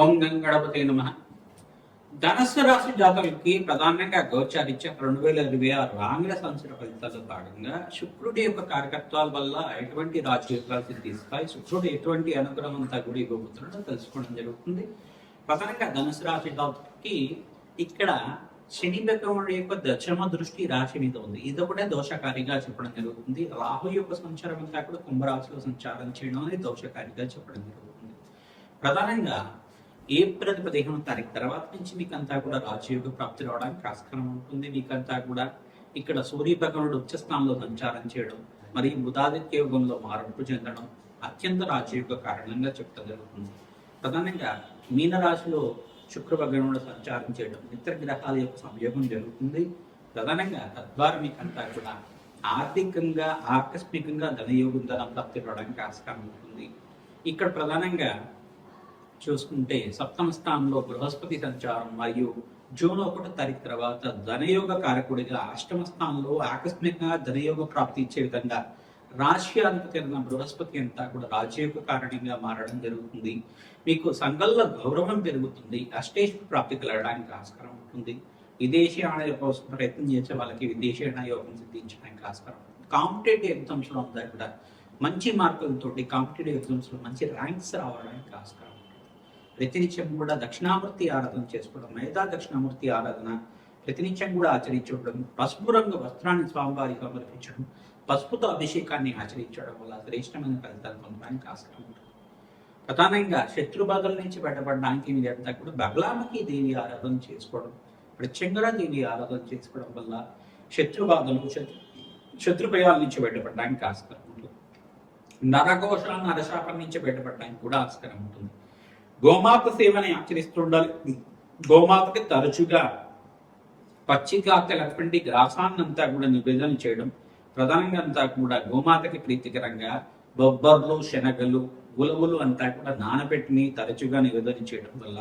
ఓం గంగడపతి నమ. ధనస్సు రాశి జాతకులకి ప్రధానంగా గోచారిత్య రెండు వేల ఇరవై ఆరు ఆంగ్ల సంవత్సర ఫలితాల్లో భాగంగా శుక్రుడి యొక్క కార్యకత్వాల వల్ల ఎటువంటి రాజయోగాలు సిద్ధిస్తాయి శుక్రుడు ఎటువంటి అనుగ్రహం అంతా కూడా ఇవ్వబోతున్నాడో తెలుసుకోవడం జరుగుతుంది. ప్రధానంగా ధనుసు రాశి జాతకులకి ఇక్కడ శని భగవానుడి యొక్క దశమ దృష్టి రాశి మీద ఉంది. ఇది ఒకటే దోషకారిగా చెప్పడం జరుగుతుంది. రాహు యొక్క సంచారం అంతా కూడా కుంభరాశిలో సంచారం చేయడం అనేది దోషకారిగా చెప్పడం జరుగుతుంది. ప్రధానంగా ఏప్రిల్ పదిహేను తారీఖు తర్వాత నుంచి మీకు అంతా కూడా రాజయోగ ప్రాప్తి రావడానికి ఆస్కారం ఉంటుంది. మీకంతా కూడా ఇక్కడ సూర్య భగవానుడు ఉచ్చ స్థానంలో సంచారం చేయడం మరియు బుధాదిత్య యోగంలో మార్పు చెందడం అత్యంత రాజయోగ కారణంగా చెప్తా జరుగుతుంది. ప్రధానంగా మీనరాశిలో శుక్రభగవానుడు సంచారం చేయడం ఇతర గ్రహాల యొక్క సంయోగం జరుగుతుంది. ప్రధానంగా తద్వారా మీకంతా కూడా ఆర్థికంగా ఆకస్మికంగా ధనయోగం ధనం ప్రాప్తి రావడానికి ఆస్కారం ఉంటుంది. ఇక్కడ ప్రధానంగా చూసుకుంటే సప్తమ స్థానంలో బృహస్పతి సంచారం మరియు జూన్ ఒకటో తారీఖు తర్వాత ధనయోగ కారకుడిగా అష్టమ స్థానంలో ఆకస్మికంగా ధనయోగ ప్రాప్తి ఇచ్చే విధంగా రాష్ట్రాధిపతి అయిన బృహస్పతి అంతా కూడా రాజయోగ కారణంగా మారడం జరుగుతుంది. మీకు సంఘంలో గౌరవం పెరుగుతుంది. అష్టేశ్వర ప్రాప్తి కలగడానికి ఆస్కారం ఉంటుంది. విదేశీయాన కోసం ప్రయత్నం చేసే వాళ్ళకి విదేశీయాన యోగం సిద్ధించడానికి ఆస్కారం కాంపిటేటివ్ ఎగ్జామ్స్లో కూడా మంచి మార్కులతోటి కాంపిటేటివ్ ఎగ్జామ్స్లో మంచి ర్యాంక్స్ రావడానికి ఆస్కారం ప్రతినిత్యం కూడా దక్షిణామూర్తి ఆరాధన చేసుకోవడం మేధా దక్షిణామూర్తి ఆరాధన ప్రతినిత్యం కూడా ఆచరించడం పసుపు రంగు వస్త్రాన్ని స్వామివారికి సమర్పించడం పసుపుతో అభిషేకాన్ని ఆచరించడం వల్ల శ్రేష్టమైన ఫలితాలు పొందడానికి ఆస్కారం ఉంటుంది. ప్రధానంగా శత్రుబాధల నుంచి బయటపడడానికి మీరంతా కూడా బగలామకి దేవి ఆరాధన చేసుకోవడం ప్రత్యంగా దేవి ఆరాధన చేసుకోవడం వల్ల శత్రుబాధలు శత్రు శత్రుభయాల నుంచి బయటపడడానికి ఆస్కారం ఉంటుంది. నరఘోష నరశాపం నుంచి బయటపడడానికి కూడా ఆస్కారం ఉంటుంది. గోమాత సేవని ఆచరిస్తుండాలి. గోమాతకి తరచుగా పచ్చిగా తెలపండి గ్రాసాన్నంతా కూడా నివేదన చేయడం ప్రధానంగా అంతా కూడా గోమాతకి ప్రీతికరంగా బొబ్బర్లు శనగలు ఉలవలు అంతా కూడా నానబెట్టిని తరచుగా నివేదన చేయడం వల్ల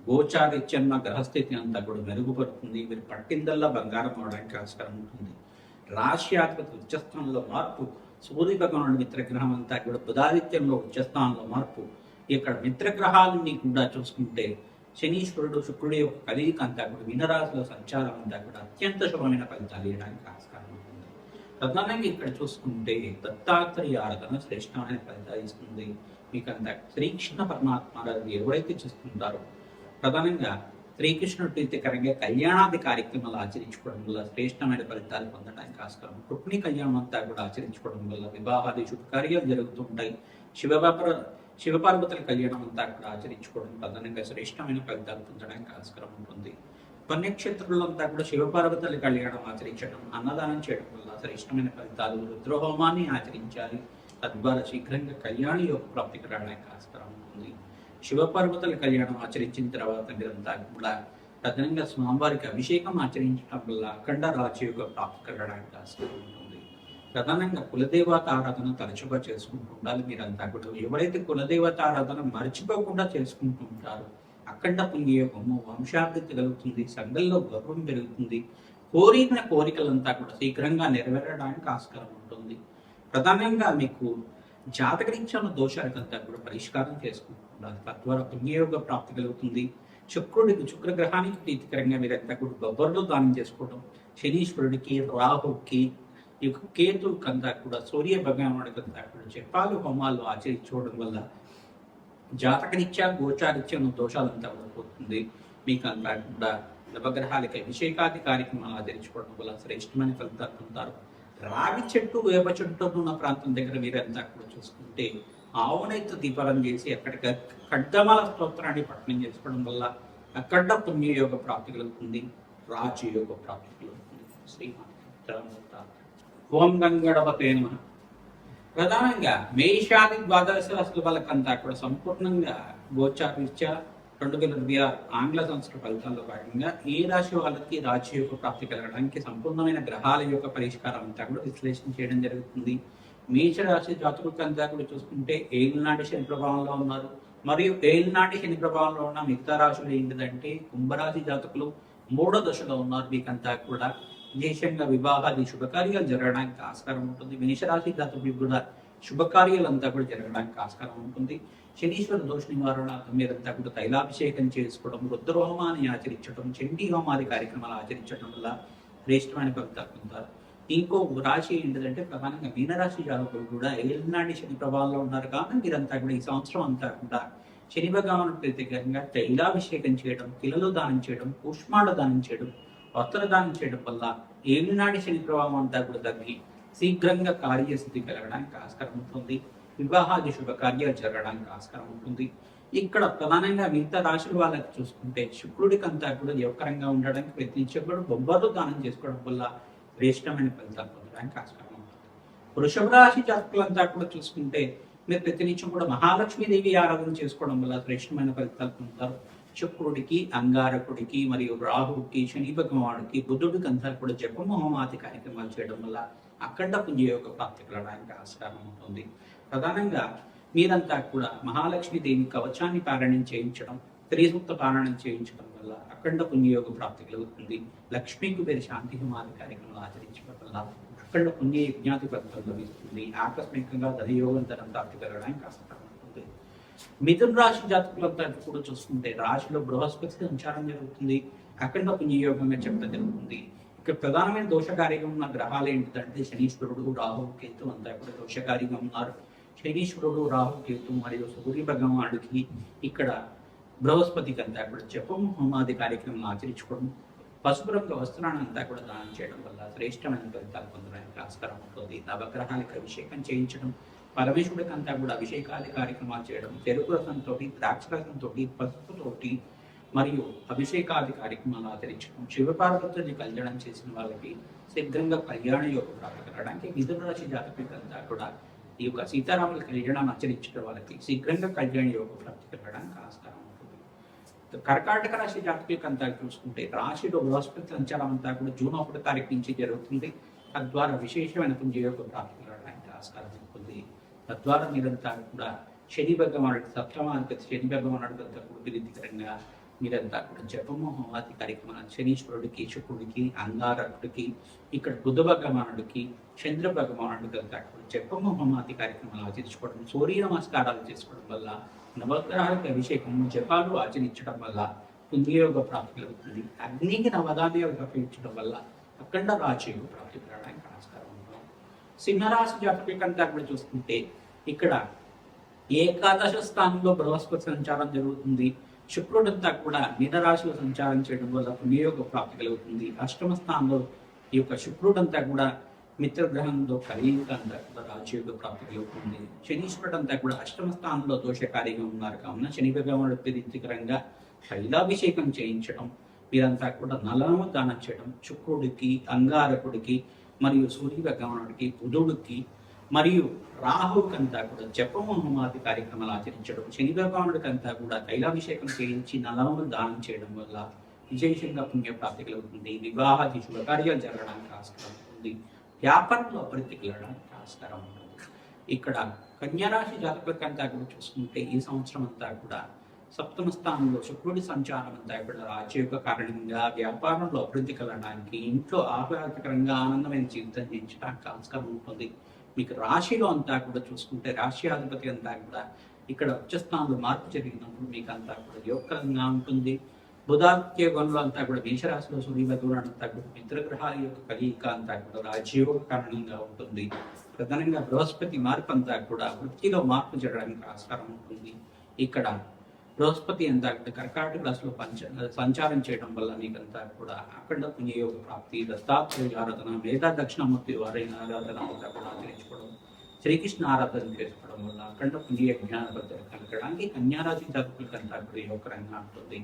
గోచారిత్యన్న గ్రహస్థితి అంతా కూడా మెరుగుపడుతుంది. మీరు పట్టిందల్లా బంగారం అవడానికి ఆస్కారం ఉంటుంది. రాశ్యాధిపతి ఉచ్చస్థానంలో మార్పు సూర్య భగవానుడి మిత్రగ్రహం అంతా కూడా బుధాదిత్యంలో ఉచ్చస్థానంలో మార్పు ఇక్కడ మిత్రగ్రహాలని కూడా చూసుకుంటే శనీశ్వరుడు శుక్రుడి యొక్క కలయిక అంతా కూడా మీనరాశిలో సంచారం అంతా కూడా అత్యంత శుభమైన ఫలితాలు ఇవ్వడానికి ఆస్కారం ఉంటుంది. ప్రధానంగా ఇక్కడ చూసుకుంటే దత్తాత్రేయ ఆరాధన శ్రేష్టమైన ఫలితాలు ఇస్తుంది. మీకు అంత శ్రీకృష్ణ పరమాత్మ ఎవరైతే చేస్తుంటారో ప్రధానంగా శ్రీకృష్ణుడు ప్రీతికరంగా కళ్యాణాది కార్యక్రమాలు ఆచరించుకోవడం వల్ల శ్రేష్టమైన ఫలితాలు పొందడానికి ఆస్కారం. రుక్మిణి కళ్యాణం అంతా కూడా ఆచరించుకోవడం వల్ల వివాహాది శుభకార్యాలు జరుగుతూ ఉంటాయి. శివ శివపార్వతుల కళ్యాణం అంతా కూడా ఆచరించుకోవడం ప్రధానంగా శ్రేష్టమైన ఫలితాలు పొందడానికి ఆస్కారం ఉంటుంది. పుణ్యక్షేత్రంలో అంతా కూడా శివపార్వతుల కళ్యాణం ఆచరించడం అన్నదానం చేయడం వల్ల శ్రేష్టమైన ఫలితాలు రుద్రహోమాన్ని ఆచరించాలి. తద్వారా శీఘ్రంగా కళ్యాణ యొక్క ప్రాప్తికి రావడానికి ఆస్కారం ఉంటుంది శివపార్వతుల కళ్యాణం ఆచరించిన తర్వాత మీరంతా కూడా ప్రధానంగా స్వామివారికి అభిషేకం ఆచరించడం వల్ల అఖండ రాజయోగ ప్రాప్తికి రావడానికి ఆస్కారం ఉంటుంది. ప్రధానంగా కులదేవత ఆరాధన తరచుగా చేసుకుంటూ ఉండాలి మీరంతా కూడా. ఎవరైతే కులదేవత ఆరాధన మర్చిపోకుండా చేసుకుంటూ ఉంటారో అఖండ పుణ్యయోగము వంశాభివృద్ధి కలుగుతుంది సంఘంలో గౌరవం పెరుగుతుంది కోరిన కోరికలంతా కూడా శీఘ్రంగా నెరవేరడానికి ఆస్కారం ఉంటుంది. ప్రధానంగా మీకు జాతకరీత్యాల దోషాలకంతా కూడా పరిష్కారం చేసుకుంటూ ఉండాలి. తద్వారా పుణ్యయోగ ప్రాప్తి కలుగుతుంది. శుక్రుడికి శుక్రగ్రహానికి ప్రీతికరంగా మీరంతా కూడా బొబ్బర్లు దానం చేసుకోవడం శనీశ్వరుడికి రాహుకి ఈ యొక్క కూడా సూర్య భగవానుడికి అంతా కూడా చెప్పాలు హోమాలు ఆచరించుకోవడం వల్ల జాతకరీత్యా గోచారిత్యం దోషాలంతా కూడా పోతుంది. మీకు అంతా కూడా నవగ్రహాలకి అభిషేకాది కార్యక్రమాలు ఆచరించుకోవడం వల్ల శ్రేష్టమైన ఫలితాలు పొందుతారు. రావి చెట్టు వేప చెట్టు ఉన్న ప్రాంతం దగ్గర మీరంతా కూడా చూసుకుంటే ఆవునైతే దీపాలను చేసి అక్కడికి ఖడ్గమాల స్తోత్రాన్ని పఠనం చేసుకోవడం వల్ల అక్కడ పుణ్యయోగ ప్రాప్తి కలుగుతుంది. రాజయోగ ప్రాప్తి కలుగుతుంది. శ్రీమాత ఓం గంగడపతే నమ. ప్రధానంగా మేషాది ద్వాదశ రాశుల వాళ్ళకంతా కూడా సంపూర్ణంగా గోచారీత్యా రెండు వేల ఇరవై ఆరు ఆంగ్ల సంవత్సర ఫలితాల్లో భాగంగా ఏ రాశి వాళ్ళకి రాశి యొక్క ప్రాప్తి కలగడానికి సంపూర్ణమైన గ్రహాల యొక్క పరిష్కారం అంతా కూడా విశ్లేషణ చేయడం జరుగుతుంది. మేష రాశి జాతకులకంతా కూడా చూసుకుంటే ఏలినాటి శని ప్రభావంలో ఉన్నారు. మరియు ఏలినాటి శని ప్రభావంలో ఉన్న మిగతా రాశులు ఏంటిదంటే కుంభరాశి జాతకులు మూడో దశలో ఉన్నారు. మీకంతా కూడా విశేషంగా వివాహాది శుభకార్యాలు జరగడానికి ఆస్కారం ఉంటుంది. మేషరాశి జాతకులకు కూడా శుభకార్యాలంతా కూడా జరగడానికి ఆస్కారం ఉంటుంది. శనీశ్వర దోష నివారణార్థం మీరంతా కూడా తైలాభిషేకం చేసుకోవడం రుద్రహోమాన్ని ఆచరించడం చండీ హోమాది కార్యక్రమాలు ఆచరించడం వల్ల శ్రేష్టమైన ఫలితాలు ఇంకో రాశి ఏంటంటే ప్రధానంగా మీనరాశి జాతకులు కూడా ఏలినాటి శని ప్రభావంలో ఉన్నారు కానీ మీరంతా కూడా ఈ సంవత్సరం అంతా కూడా శని భగవాను ప్రత్యేకంగా తైలాభిషేకం చేయడం పిల్లలు దానం చేయడం పుష్మాలు దానం చేయడం వస్త్రదానం చేయడం వల్ల ఏలినాటి శని ప్రభావం అంతా కూడా తగ్గి శీఘ్రంగా కార్యస్థితి కలగడానికి ఆస్కారం ఉంటుంది. వివాహాది శుభకార్యాలు జరగడానికి ఆస్కారం ఉంటుంది. ఇక్కడ ప్రధానంగా మిగతా రాశుల వాళ్ళకి చూసుకుంటే శుక్రుడికి అంతా కూడా యువకరంగా ఉండడానికి ప్రయత్నించేప్పుడు బొబ్బర్లు దానం చేసుకోవడం వల్ల శ్రేష్టమైన ఫలితాలు పొందడానికి ఆస్కారం ఉంటుంది. వృషభ రాశి జాతకులంతా కూడా చూసుకుంటే మీరు ప్రతినిత్యం కూడా మహాలక్ష్మీదేవి ఆరాధన చేసుకోవడం వల్ల శ్రేష్టమైన ఫలితాలు పొందుతారు. శుక్రుడికి అంగారకుడికి మరియు రాహుడికి శని భగవానుడికి బుద్ధుడికి అంతా కూడా మహమాతి కార్యక్రమాలు చేయడం వల్ల అఖండ పుణ్యయోగ ప్రాప్తి కలడానికి ఆస్కారం ఉంటుంది. ప్రధానంగా మీరంతా కూడా మహాలక్ష్మి దేవి కవచాన్ని పారాయణం చేయించడం త్రిసూక్త పారాయణం చేయించడం వల్ల అఖండ పుణ్యయోగ ప్రాప్తి కలుగుతుంది. లక్ష్మీ పేరు శాంతి హిమాది కార్యక్రమాలు ఆచరించడం వల్ల అఖండ పుణ్య యజ్ఞాతి ఫలితం లభిస్తుంది. ఆకస్మికంగా ధనయోగం ధనం ప్రాప్తి కలగడానికి ఆస్కారం మిథున రాశి జాతకులంతా కూడా చూసుకుంటే రాశిలో బృహస్పతి సంచారం జరుగుతుంది. అఖండ పుణ్యయోగంగా చెప్పడం జరుగుతుంది. ఇక్కడ ప్రధానమైన దోషకారిగా ఉన్న గ్రహాలు ఏంటంటే శనీశ్వరుడు రాహు కేతు అంతా కూడా దోషకారిగా ఉన్నారు. శనీశ్వరుడు రాహు కేతు మరియు సూర్య భగవానుడికి ఇక్కడ బృహస్పతికి అంతా కూడా జపం హోమాది కార్యక్రమం ఆచరించుకోవడం పసుపు రంగు వస్త్రాన్ని అంతా కూడా దానం చేయడం వల్ల శ్రేష్టమైన ఫలితాలు పొందడానికి ఆస్కారం ఉంటుంది. నవగ్రహానికి అభిషేకం చేయించడం పరమేశ్వరుడికంతా కూడా అభిషేకాది కార్యక్రమాలు చేయడం చెరుకు రసంతో ద్రాక్షరసంతో పసుపుతోటి మరియు అభిషేకాది కార్యక్రమాలు ఆచరించడం శివపార్వతుని కళ్యాణం చేసిన వాళ్ళకి శీఘ్రంగా కళ్యాణ యోగ ప్రాప్తి కలగడానికి మిథున రాశి జాతకులంతా కూడా ఈ యొక్క సీతారాముల కళ్యాణం ఆచరించడం వాళ్ళకి శీఘ్రంగా కళ్యాణ యోగ ప్రాప్తి కలగడానికి ఆస్కారం ఉంటుంది. కర్కాటక రాశి జాతకులకంతా చూసుకుంటే రాశిలో బృహస్పతి సంచారం అంతా కూడా జూన్ ఒకటి తారీఖు నుంచి జరుగుతుంది. తద్వారా విశేషమైన పుణ్యయోగ ప్రాప్తి కలగడానికి ఆస్కారం ఉంటుంది. తద్వారా మీరంతా కూడా శని భగవానుడి సప్తమాధిపతి శని భగవానుడికి అంతా కూడా మీరంతా కూడా జపమోహమాది కార్యక్రమాలు శనీశ్వరుడికి శుక్రుడికి అంగారకుడికి ఇక్కడ బుధ భగవానుడికి చంద్ర భగవానుడికి అంతా కూడా జపమోహమాది కార్యక్రమాలు ఆచరించుకోవడం సూర్య నమస్కారాలు చేసుకోవడం వల్ల నవగ్రహాలకు అభిషేకం జపాలు ఆచరించడం వల్ల పుణ్యయోగ ప్రాప్తి కలుగుతుంది. అగ్నికి నవధాన్యాలు అర్పించడం వల్ల అఖండ రాజయోగ ప్రాప్తి కలగడానికి సింహరాశి జాతకులకంతా కూడా చూసుకుంటే ఇక్కడ ఏకాదశ స్థానంలో బృహస్పతి సంచారం జరుగుతుంది. శుక్రుడంతా కూడా మీనరాశిలో సంచారం చేయడం వల్ల పుణ్యయోగ ప్రాప్తి కలుగుతుంది. అష్టమ స్థానంలో ఈ యొక్క శుక్రుడంతా కూడా మిత్రగ్రహంతో కలియుగంతా కూడా రాజయోగ ప్రాప్తి కలుగుతుంది. శనీశ్వరుడంతా కూడా అష్టమ స్థానంలో దోషకారిగా ఉన్నారు. కావున శని భగవానుడు ప్రీతికరంగా తైలాభిషేకం చేయించడం వీరంతా కూడా నలము దానం చేయడం శుక్రుడికి అంగారకుడికి మరియు సూర్య భగవానుడికి బుధుడికి మరియు రాహుకంతా కూడా జపమోహమాది కార్యక్రమాలు ఆచరించడం శని భగవానుడికంతా కూడా తైలాభిషేకం చేయించి నలమును దానం చేయడం వల్ల విశేషంగా పుణ్యప్రాప్తి కలుగుతుంది. వివాహాది శుభకార్యాలు జరగడానికి ఆస్కారం ఉంటుంది. వ్యాపారంలో అభివృద్ధి కలగడానికి ఆస్కారం ఉంటుంది. ఇక్కడ కన్యారాశి జాతకులకంతా కూడా చూసుకుంటే ఈ సంవత్సరం అంతా కూడా సప్తమ స్థానంలో శుక్రుడి సంచారం అంతా కూడా యొక్క కారణంగా వ్యాపారంలో అభివృద్ధి కలగడానికి ఇంట్లో ఆహ్లాదకరంగా ఆనందమైన జీవితం జీవించడానికి ఆస్కారం ఉంటుంది. మీకు రాశిలో అంతా కూడా చూసుకుంటే రాశ్యాధిపతి అంతా కూడా ఇక్కడ ఉచ్చస్థానంలో మార్పు జరిగినప్పుడు మీకు అంతా కూడా యోగకరంగా ఉంటుంది. బుధాత్యోగంలో అంతా కూడా మేషరాశిలో సూర్య భగవాన్ అంతా కూడా మిత్రగ్రహాల యొక్క కలియిక అంతా కూడా రాజయోగ కారణంగా ఉంటుంది. ప్రధానంగా బృహస్పతి మార్పు అంతా కూడా వృత్తిలో మార్పు జరగడానికి ఆస్కారం ఉంటుంది. ఇక్కడ బృహస్పతి అంతా కూడా కర్కాటక రాశిలో పంచ సంచారం చేయడం వల్ల నీకంతా కూడా అఖండ పుణ్యయోగ ప్రాప్తి దత్తాత్రేయ ఆరాధన మేధా దక్షిణామూర్తి వారైన ఆరాధన అంతా కూడా ఆచరించుకోవడం శ్రీకృష్ణ ఆరాధన చేసుకోవడం వల్ల అఖండ పుణ్య జ్ఞాన బద్దలు కలగడానికి కన్యారాశి జాతకులకంతా కూడా యోగకరంగా ఉంటుంది.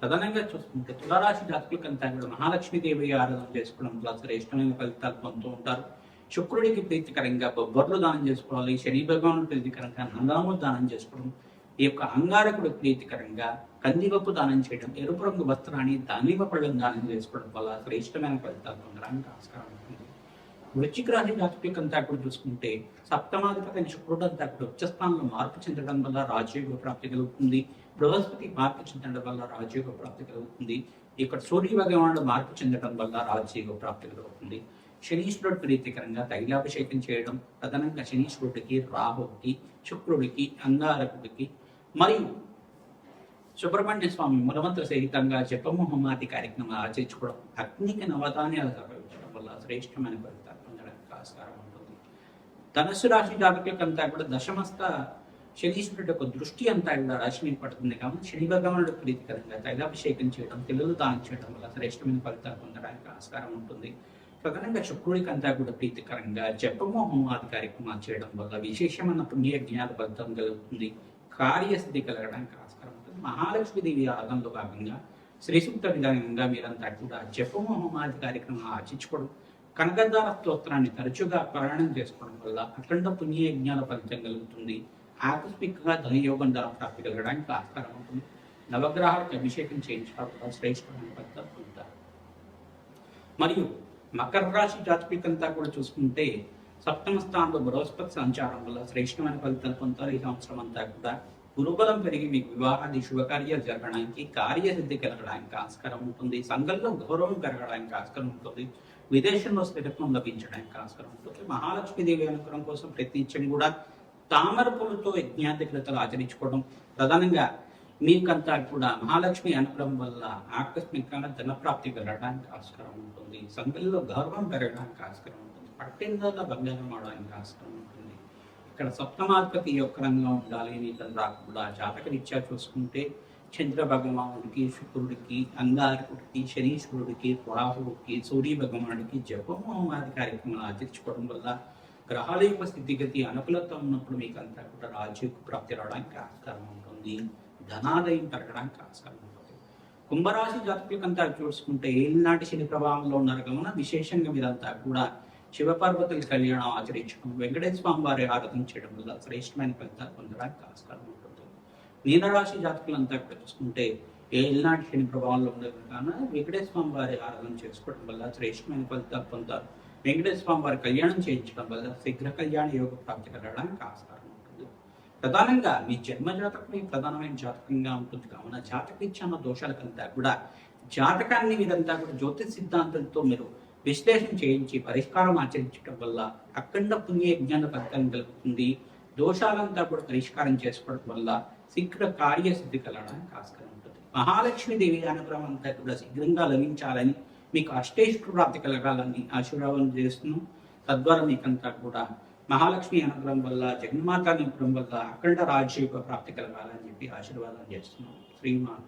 ప్రధానంగా చూసుకుంటే తులారాశి జాతకులకంతా కూడా మహాలక్ష్మీదేవి ఆరాధన చేసుకోవడం వల్ల శ్రేష్టమైన ఫలితాలు పొందుతూ ఉంటారు. శుక్రుడికి ప్రీతికరంగా బొబ్బర్లు దానం చేసుకోవాలి శని భగవాను ప్రీతికరంగా నందాములు దానం చేసుకోవడం ఈ యొక్క అంగారకుడు ప్రీతికరంగా కందిపప్పు దానం చేయడం ఎరుపు రంగు వస్త్రాన్ని దానిమ్మ పళ్ళను దానం చేసుకోవడం వల్ల శ్రేష్టమైన ఫలితాలు పొందడానికి ఆస్కారం ఉంటుంది వృచ్చిక రాశి జాతకులకంతా కూడా చూసుకుంటే సప్తమాధిపతి శుక్రుడు అంతా కూడా ఉచ్చస్థానంలో మార్పు చెందడం వల్ల రాజయోగ ప్రాప్తి కలుగుతుంది. బృహస్పతి మార్పు చెందడం వల్ల రాజయోగ ప్రాప్తి కలుగుతుంది. ఇక్కడ సూర్య భగవానుడు మార్పు చెందడం వల్ల రాజయోగ ప్రాప్తి కలుగుతుంది. శనీశ్వరుడు ప్రీతికరంగా తైలాభిషేకం చేయడం ప్రధానంగా శనీశ్వరుడికి రాహుడికి శుక్రుడికి అంగారకుడికి మరియు సుబ్రహ్మణ్య స్వామి మూలమంత్ర సహితంగా జపమోహమాది కార్యక్రమాలు ఆచరించుకోవడం అగ్నికి నవధాన్యాలు సమర్పించడం వల్ల శ్రేష్టమైన ఫలితాలు పొందడానికి ఆస్కారం ఉంటుంది. ధనుసు రాశి జాతకులకంతా కూడా దశమస్త శనీశ్వరుడు యొక్క దృష్టి అంతా కూడా రాశి మీద పడుతుంది కాబట్టి శని భగవానుడు ప్రీతికరంగా తైలాభిషేకం చేయడం పిల్లలు దానం చేయడం వల్ల శ్రేష్టమైన ఫలితాలు పొందడానికి ఆస్కారం ఉంటుంది. ప్రధానంగా శుక్రుడికి అంతా కూడా ప్రీతికరంగా జపమోహం ఆది కార్యక్రమాలు చేయడం వల్ల విశేషమైన పుణ్య జ్ఞాన ఫలితం కలుగుతుంది. కార్యసిద్ధి కలగడానికి ఆస్కారం ఉంటుంది. మహాలక్ష్మీదేవి ఆరాధనలో భాగంగా శ్రీ సూక్త విధానంగా మీరంతా కూడా జపమోహం కార్యక్రమం కార్యక్రమాలు కనకదార స్తోత్రాన్ని తరచుగా పారాయణం చేసుకోవడం వల్ల అఖండ పుణ్యయజ్ఞాల ఫలితం కలుగుతుంది. ఆకస్మికంగా ధనయోగం ధర ప్రాప్తి కలగడానికి ఆస్కారం ఉంటుంది. నవగ్రహాలకు అభిషేకం చేయించడం వల్ల శ్రేష్టమైన పొందుతారు. మరియు మకర రాశి జాతకులకంతా కూడా చూసుకుంటే సప్తమ స్థానంలో బృహస్పతి సంచారం వల్ల శ్రేష్టమైన ఫలితాలు పొందుతారు. ఈ సంవత్సరం అంతా కూడా గురుబలం పెరిగి మీకు వివాహాది శుభకార్యాలు జరగడానికి కార్యసిద్ధి కలగడానికి ఆస్కారం ఉంటుంది. సంఘంలో గౌరవం పెరగడానికి ఆస్కారం ఉంటుంది. విదేశంలో స్థిరత్వం లభించడానికి ఆస్కారం ఉంటుంది. మహాలక్ష్మీదేవి అనుగ్రహం కోసం ప్రయత్నించండి కూడా తామర పూలతో యజ్ఞాధికృతలు ఆచరించుకోవడం ప్రధానంగా మీకంతా కూడా మహాలక్ష్మి అనుగ్రహం వల్ల ఆకస్మికంగా ధనప్రాప్తి పెరగడానికి ఆస్కారం ఉంటుంది. సంఘంలో గౌరవం పెరగడానికి ఆస్కారం ఉంటుంది. పట్టిందల బంగారం అవడానికి ఆస్కారం ఉంటుంది. ఇక్కడ సప్తమాధిపతి యొక్కరంగా ఉండాలి మీకంతా కూడా జాతకరీత్యా చూసుకుంటే చంద్ర భగవానుడికి శుక్రుడికి అంగారకుడికి శనీశ్వరుడికి రాహుడికి సూర్య భగవానుడికి జపహోమాది కార్యక్రమాలు ఆచరించుకోవడం వల్ల గ్రహాల యొక్క స్థితిగతి అనుకూలత ఉన్నప్పుడు మీకు అంతా కూడా రాజ్యకు ప్రాప్తి రావడానికి ఆస్కారం ఉంటుంది. ధనాదయం పెరగడానికి ఆస్కారం ఉంటుంది. కుంభరాశి జాతకులకంతా చూసుకుంటే ఏలినాటి శని ప్రభావంలో ఉన్నారు కావున విశేషంగా మీరంతా కూడా శివపార్వతుల కళ్యాణం ఆచరించడం వెంకటేశ్వర స్వామి వారి ఆరాధించడం చేయడం వల్ల శ్రేష్టమైన ఫలితాలు పొందడానికి ఆస్కారం ఉంటుంది. మీనరాశి జాతకులంతా కూడా చూసుకుంటే ఏలినాటి శని ప్రభావంలో ఉండదు కావున వెంకటేశ్వర స్వామి వారి ఆరాధన చేసుకోవడం వల్ల శ్రేష్టమైన ఫలితాలు పొందుతారు వెంకటేశ్వర స్వామి వారి కళ్యాణం చేయించడం వల్ల శీఘ్ర కళ్యాణ యోగ ప్రాప్తి కలగడానికి ఆస్కారం ఉంటుంది. ప్రధానంగా మీ జన్మ జాతకమే ప్రధానమైన జాతకంగా ఉంటుంది. కావున జాతకరీత్యాన్న దోషాలకంతా కూడా జాతకాన్ని మీరంతా కూడా జ్యోతిష్ సిద్ధాంతంతో మీరు విశ్లేషణ చేయించి పరిష్కారం ఆచరించడం వల్ల అఖండ పుణ్య జ్ఞాన ఫలితం కలుగుతుంది దోషాలంతా కూడా పరిష్కారం చేసుకోవడం వల్ల శీఘ్ర కార్యసిద్ధి కలగడానికి ఆస్కారం ఉంటుంది. మహాలక్ష్మీదేవి అనుగ్రహం అంతా కూడా శీఘ్రంగా లభించాలని మీకు అష్టేశ్వర ప్రాప్తి కలగాలని ఆశీర్వాదం చేస్తున్నాం. తద్వారా మీకంతా కూడా మహాలక్ష్మి అనుగ్రహం వల్ల జగన్మాత అనుగ్రహం వల్ల అఖండ రాజ్య ప్రాప్తి కలగాలని చెప్పి ఆశీర్వాదం చేస్తున్నాం. శ్రీమాన్